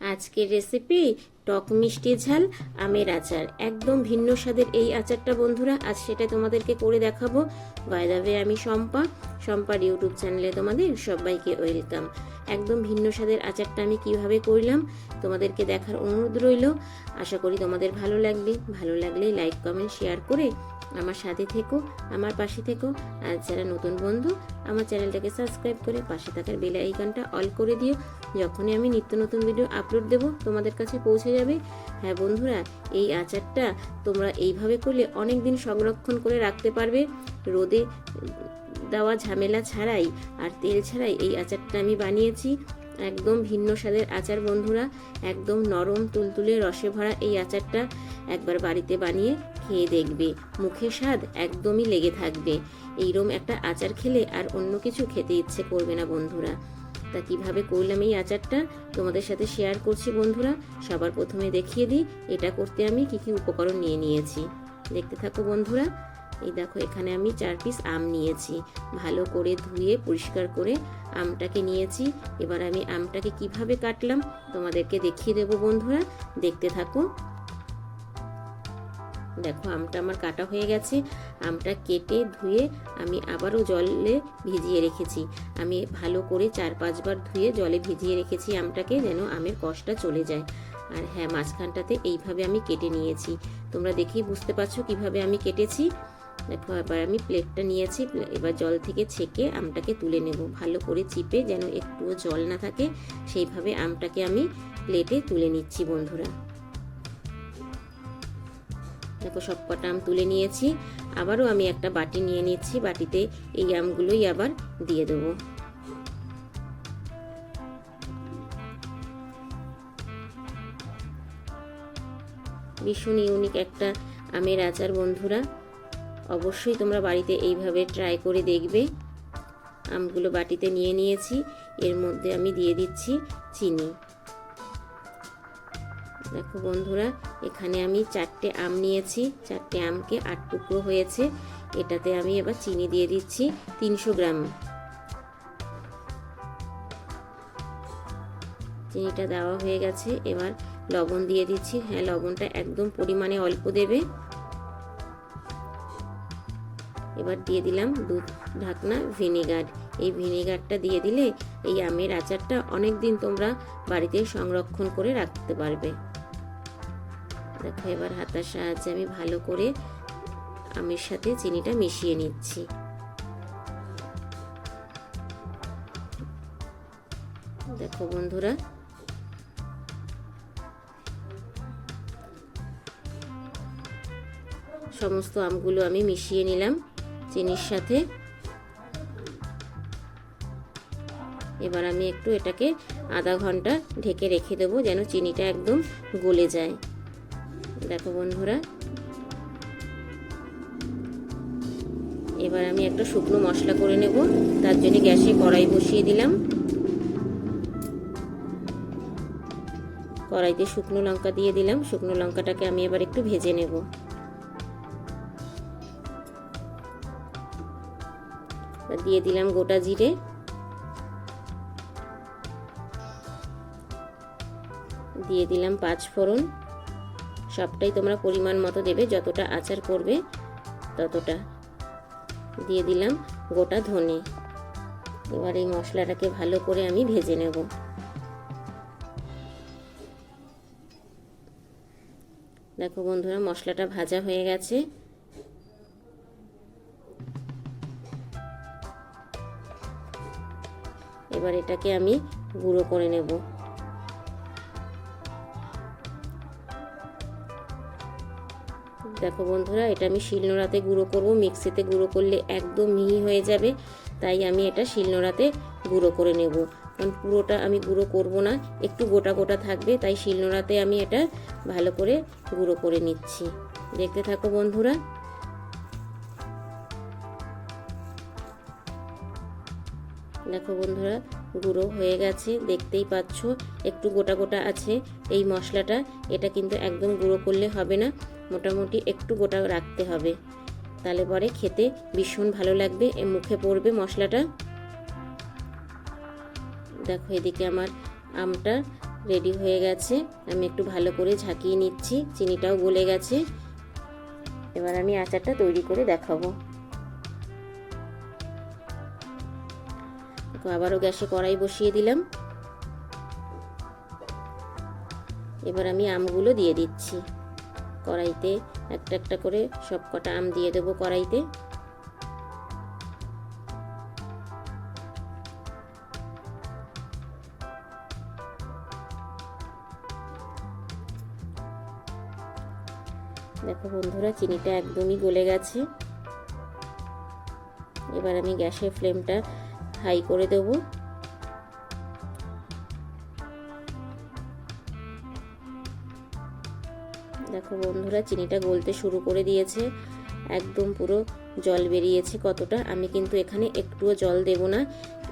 আজকের রেসিপি টক মিষ্টি ঝাল, আমের আচার। একদম ভিন্ন স্বাদের এই আচারটা বন্ধুরা। আজ সেটা তোমাদেরকে করে দেখাবো। বাইদাবে আমি শম্পা। শম্পার ইউটিউব চ্যানেলে তোমাদের সবাইকে ওয়েলকাম। একদম ভিন্ন স্বাদের আচারটা আমি কীভাবে করলাম, তোমাদেরকে দেখার অনুরোধ রইল। আশা করি তোমাদের ভালো লাগবে। ভালো লাগলে লাইক কমেন্ট শেয়ার করে আমার সাথে থেকো, আমার পাশে থেকো, আর যারা নতুন বন্ধু, আমার চ্যানেলটাকে সাবস্ক্রাইব করে পাশে থাকার বেল আইকনটা অল করে দিও। যখনই আমি নিত্য নতুন ভিডিও আপলোড দেব, তোমাদের কাছে পৌঁছে যাবে। হ্যাঁ বন্ধুরা, এই আচারটা তোমরা এইভাবে করলে অনেক দিন সংরক্ষণ করে রাখতে পারবে। রোদে দেওয়া ঝামেলা ছাড়াই আর তেল ছাড়াই এই আচারটা আমি বানিয়েছি। একদম ভিন্ন স্বাদের আচার বন্ধুরা, একদম নরম তুলতুলে রসে ভরা এই আচারটা একবার বাড়িতে বানিয়ে খেয়ে দেখবে। মুখে স্বাদ একদমই লেগে থাকবে। এইরকম একটা আচার খেলে আর অন্য কিছু খেতে ইচ্ছে করবে না বন্ধুরা। তা কীভাবে করলাম এই আচারটা? তোমাদের সাথে শেয়ার করছি বন্ধুরা। সবার প্রথমে দেখিয়ে দিই, এটা করতে আমি কি কি উপকরণ নিয়ে নিয়েছি। দেখতে থাকো বন্ধুরা। এই দেখো, এখানে আমি চার পিস আম নিয়েছি। ভালো করে ধুয়ে, পরিষ্কার করে আমটাকে নিয়েছি। এবার আমি আমটাকে কীভাবে কাটলাম, তোমাদেরকে দেখিয়ে দেবো বন্ধুরা। দেখতে থাকো। দেখো, আমটা আমার কাটা হয়ে গেছে। আমটা কেটে ধুয়ে আমি আবারও জলে ভিজিয়ে রেখেছি। আমি ভালো করে চার পাঁচবার ধুয়ে জলে ভিজিয়ে রেখেছি আমটাকে যেন আমের কষটা চলে যায়। আর হ্যাঁ মাঝখানটাতে এইভাবে আমি কেটে নিয়েছি। তোমরা দেখেই বুঝতে পারছ কীভাবে আমি কেটেছি। দেখো, এবার আমি প্লেটটা নিয়েছি। এবার জল থেকে ছেঁকে আমটাকে তুলে নেব। ভালো করে চিপে যেন একটুও জল না থাকে, সেইভাবে আমটাকে আমি প্লেটে তুলে নিচ্ছি বন্ধুরা। দেখো সব কটা আম তুলে নিয়েছি। আবারও আমি একটা বাটি নিয়ে নিচ্ছি, বাটিতে এই আমগুলোই আবার দিয়ে দেবো। ভীষণ ইউনিক একটা আমের আচার, বন্ধুরা। অবশ্যই তোমরা বাড়িতে এইভাবে ট্রাই করে দেখবে। আমগুলো বাটিতে নিয়ে নিয়েছি, এর মধ্যে আমি দিয়ে দিচ্ছি চিনি। দেখো বন্ধুরা, এখানে আমি চারটে আম নিয়েছি। চারটে আমকে আট টুকরো হয়েছে। এটাতে আমি এবার চিনি দিয়ে দিচ্ছি তিনশো গ্রাম। চিনিটা দেওয়া হয়ে গেছে। এবার লবণ দিয়ে দিচ্ছি। হ্যাঁ লবণটা একদম পরিমাণে অল্প দেবে। এবার দিয়ে দিলাম দুধ ঢাকনা ভিনেগার। এই ভিনেগারটা দিয়ে দিলে এই আমের আচারটা অনেক দিন তোমরা বাড়িতে সংরক্ষণ করে রাখতে পারবে। দেখো, এবার হাতার সাহায্যে আমি ভালো করে আমের সাথে চিনিটা মিশিয়ে নিচ্ছি। দেখো বন্ধুরা, সমস্ত আমগুলো আমি মিশিয়ে নিলাম চিনির সাথে। এবার আমি একটু এটাকে আধা ঘণ্টা ঢেকে রেখে দেবো যেন চিনিটা একদম গলে যায়। দেখো বন্ধুরা। এবার আমি একটা শুকনো মশলা করে নেব। তার জন্য গ্যাসে কড়াই বসিয়ে দিলাম। কড়াইতে শুকনো লঙ্কা দিয়ে দিলাম। শুকনো লঙ্কাটাকে আমি এবার একটু ভেজে নেব। দিয়ে দিলাম গোটা জিরে। দিয়ে দিলাম পাঁচ ফোড়ন সবটাই তোমরা পরিমাণ মতো দেবে, যতটা আচার করবে ততটা। দিয়ে দিলাম গোটা ধনে। এবার এই মশলাটাকে ভালো করে আমি ভেজে নেব। দেখো বন্ধুরা, মশলাটা ভাজা হয়ে গেছে। এবার এটাকে আমি গুঁড়ো করে নেব। দেখো বন্ধুরা, এটা আমি শিলনোড়াতে গুঁড়ো করব। মিক্সিতে গুঁড়ো করলে একদম মিহি হয়ে যাবে, তাই আমি এটা শিলনোড়াতে গুঁড়ো করে নেব। কারণ পুরোটা আমি গুঁড়ো করব না, একটু গোটা গোটা থাকবে, তাই শিলনোড়াতে আমি এটা ভালো করে গুঁড়ো করে নিচ্ছি। দেখতে থাকো বন্ধুরা। দেখো বন্ধুরা, গুঁড়ো হয়ে গেছে, দেখতেই পাচ্ছ, একটু গোটা গোটা আছে এই মশলাটা, এটা কিন্তু একদম গুঁড়ো করলে হবে না, মোটামুটি একটু গোটা রাখতে হবে। তাহলে পরে খেতে ভীষণ ভালো লাগবে মুখে পড়বে মশলাটা। দেখো এদিকে আমার আমটা রেডি হয়ে গেছে, আমি একটু ভালো করে ঝাঁকিয়ে নিচ্ছি, চিনিটাও গলে গেছে। এবার আমি আচারটা তৈরি করে দেখাবো। দেখো, আবারও গ্যাসে কড়াই বসিয়ে দিলাম। এবার আমি আমগুলো দিয়ে দিচ্ছি। কড়াইতে একটা একটা করে সব কটা আম দিয়ে দেবো কড়াইতে। দেখো বন্ধুরা চিনিটা একদমই গলে গেছে। এবার আমি গ্যাসের ফ্লেমটা হাই করে দেব। দেখো বন্ধুরা, চিনিটা গলতে শুরু করে দিয়েছে। একদম পুরো জল বেরিয়েছে কতটা। আমি কিন্তু এখানে একটুও জল দেব না।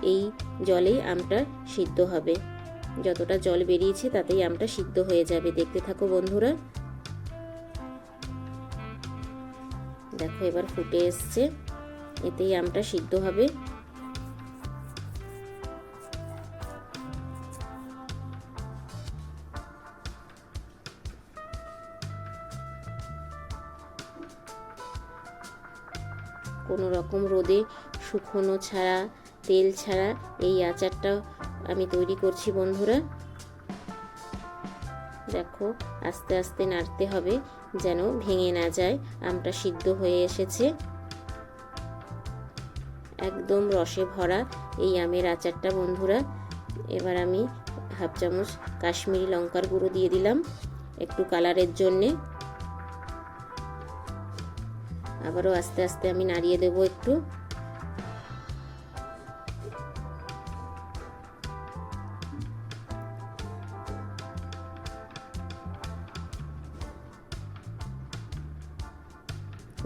এই জলেই আমটা সিদ্ধ হবে। যতটা জল বেরিয়েছে তাতেই আমটা সিদ্ধ হয়ে যাবে। দেখতে থাকো বন্ধুরা। দেখো এবার ফুটে এসছে। এতেই আমটা সিদ্ধ হবে। কোনো রকম রোদে শুকনো ছাড়া, তেল ছাড়া এই আচারটা আমি তৈরি করছি বন্ধুরা। দেখো, আস্তে আস্তে নাড়তে হবে যেন ভেঙে না যায়, আমটা সিদ্ধ হয়ে এসেছে। একদম রসে ভরা এই আমের আচারটা বন্ধুরা। এবার আমি হাফ চামচ কাশ্মীরি লঙ্কার গুঁড়ো দিয়ে দিলাম একটু কালারের জন্যে। আবারও আস্তে আস্তে আমি নাড়িয়ে দেব একটু।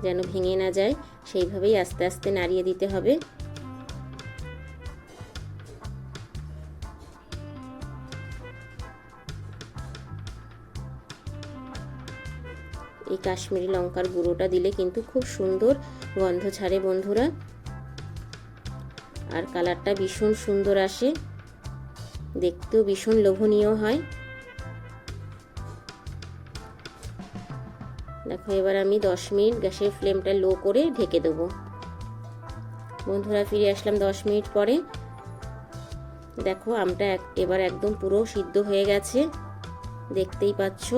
যেন ভেঙে না যায়, সেইভাবেই আস্তে আস্তে নাড়িয়ে দিতে হবে। কাশ্মীরি লঙ্কার গুঁড়োটা দিলে কিন্তু খুব সুন্দর গন্ধ ছাড়ে বন্ধুরা। আর কালারটা ভীষণ সুন্দর আসে। দেখতেও ভীষণ লোভনীয় হয়। দেখো, এবার আমি দশ মিনিট গ্যাসের ফ্লেমটা লো করে ঢেকে দেবো। বন্ধুরা, ফিরে আসলাম দশ মিনিট পরে। দেখো, আমটা এবার একদম পুরো সিদ্ধ হয়ে গেছে। দেখতেই পাচ্ছ?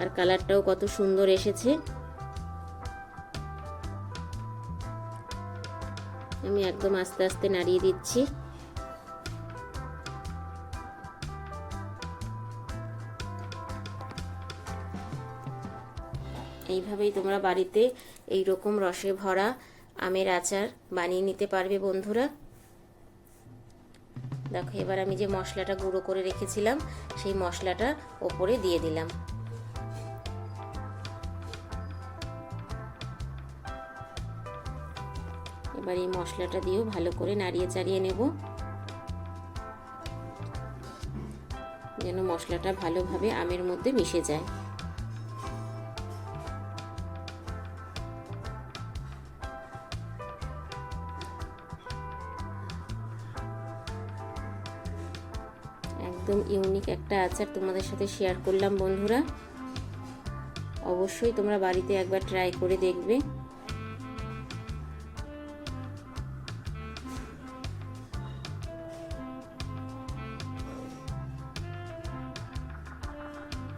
আর কালারটাও কত সুন্দর এসেছে। আমি একদম আস্তে আস্তে নাড়িয়ে দিচ্ছি। এইভাবেই তোমরা বাড়িতে এই রকম রসে ভরা আমের আচার বানিয়ে নিতে পারবে বন্ধুরা। দেখো, এবার আমি যে মশলাটা গুঁড়ো করে রেখেছিলাম, সেই মশলাটা ওপরে দিয়ে দিলাম। এবার এই মশলাটা দিয়েও ভালো করে নাড়িয়ে চাড়িয়ে নেব। যেন মশলাটা ভালোভাবে আমের মধ্যে মিশে যায়। একদম ইউনিক একটা আচার তোমাদের সাথে শেয়ার করলাম বন্ধুরা। অবশ্যই তোমরা বাড়িতে একবার ট্রাই করে দেখবে।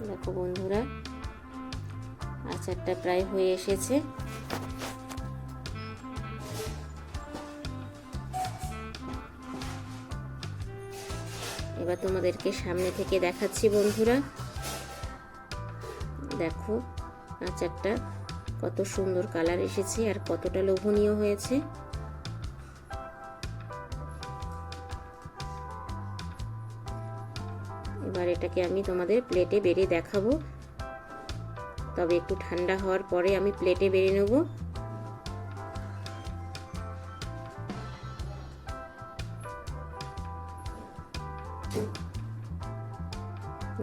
দেখো বন্ধুরা, আচারটা প্রায় হয়ে এসেছে। এবার তোমাদেরকে সামনে থেকে দেখাচ্ছি বন্ধুরা। দেখো আচারটা কত সুন্দর কালার এসেছে আর কতটা লোভনীয় হয়েছে। এবার এটাকে আমি তোমাদের প্লেটে বেড়ে দেখাবো। তবে একটু ঠান্ডা হওয়ার পরে আমি প্লেটে বেড়ে নেব।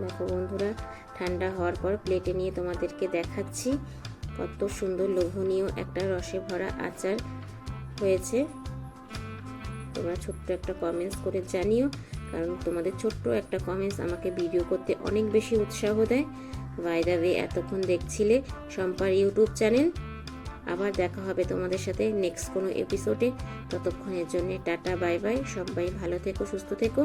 দেখো বন্ধুরা, ঠান্ডা হওয়ার পর প্লেটে নিয়ে তোমাদেরকে দেখাচ্ছি কত সুন্দর লোভনীয় একটা রসে ভরা আচার হয়েছে। তোমরা ছোট্ট একটা কমেন্টস করে জানিও। কারণ তোমাদের ছোট্ট একটা কমেন্টস আমাকে ভিডিও করতে অনেক বেশি উৎসাহ দেয়। দ্য ওয়ে এতক্ষণ দেখছিলে শম্পার ইউটিউব চ্যানেল আবার দেখা হবে তোমাদের সাথে নেক্সট কোনো এপিসোডে ততক্ষণের জন্য টাটা বাই বাই সবাই ভালো থেকো, সুস্থ থেকো।